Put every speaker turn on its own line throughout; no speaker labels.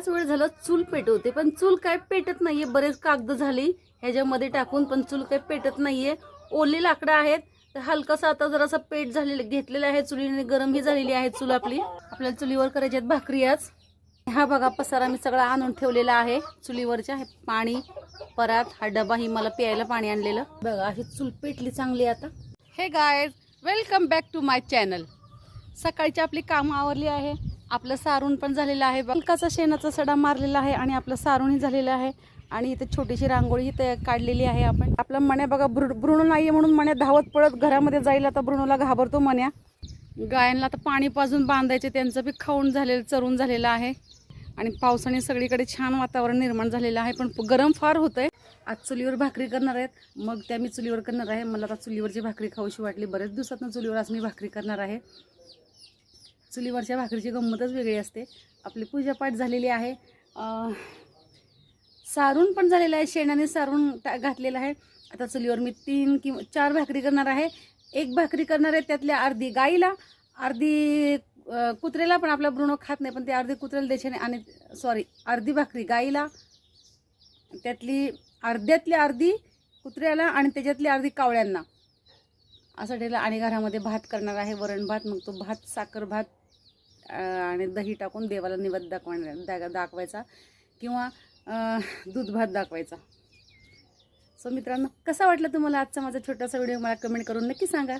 बराच वेळ झालं चूल पेटवते पण चूल काय पेटत नाहीये. बरेच कागद झाली ह्याच्यामध्ये टाकून पण चूल काय पेटत नाहीये. ओली लाकडं आहेत तर हलकासा आता जरासा पेट झालेलं घेतलेलं आहे चुलीने गरम ही झालेली आहे चूल आपली. आपल्याला चुलीवर करायची आहेत भाकरी आज. हा बघा पसारा मी सगळा आणून ठेवलेला आहे चुलीवरच्या. हे पाणी परात हा डबा ही मला प्यायला पाणी आणलेलं. बघा अशी चूल पेटली चांगली आता. हे guys welcome back to my channel सकाळची आपली कामं आवरली आहे. आपलं सारून पण झालेलं आहे. बलकाचा शेणाचा सडा मारलेला आहे आणि आपलं सारूनही झालेलं आहे. आणि इथे छोटीशी रांगोळी ते काढलेली आहे आपण. आपला मण्या बघा ब्रु ब्रुणू आहे म्हणून मण्या धावत पळत घरामध्ये जाईल. आता ब्रुणूला घाबरतो मण्या. गायांना आता पाणी पाजून बांधायचे त्यांचं बी खाऊन झालेलं चरून झालेलं आहे. आणि पावसाने सगळीकडे छान वातावरण निर्माण झालेलं आहे पण गरम फार होतंय. आज चुलीवर भाकरी करणार आहेत. मग त्या मी चुलीवर करणार आहे. मला आता चुलीवरची भाकरी खाऊशी वाटली. बरेच दिवसातनं चुलीवर आज मी भाकरी करणार आहे. चुलीवरच्या भाकरीची गंमतच वेगळी असते. आपली पूजापाठ झालेली आहे. सारून पण झालेलं आहे. शेणाने सारून टा घातलेलं आहे. आता चुलीवर मी तीन किंवा चार भाकरी करणार आहे. एक भाकरी करणार आहे त्यातल्या अर्धी गाईला. अर्धी कुत्र्याला पण आपला ब्रुणो खात नाही पण ते अर्धी कुत्र्याला द्यायचे आणि सॉरी अर्धी भाकरी गाईला. त्यातली अर्ध्यातली अर्धी कुत्र्याला आणि त्याच्यातली अर्धी कावळ्यांना. असं ठेवलं आणि घरामध्ये भात करणार आहे. वरण भात मग तो भात साखर भात आणि दही टाकून देवाला निवेद दाखवणार दा दाखवायचा किंवा दूध भात दाखवायचा. सो मित्रांनो कसा वाटला तुम्हाला आजचा माझा छोटासा व्हिडिओ? मला कमेंट करून नक्की सांगा.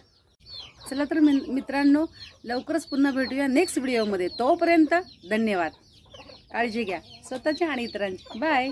चला तर मित्रांनो लवकरच पुन्हा भेटूया नेक्स्ट व्हिडिओमध्ये तोपर्यंत धन्यवाद. काळजी घ्या. स्वतःची आणि इतरांची. बाय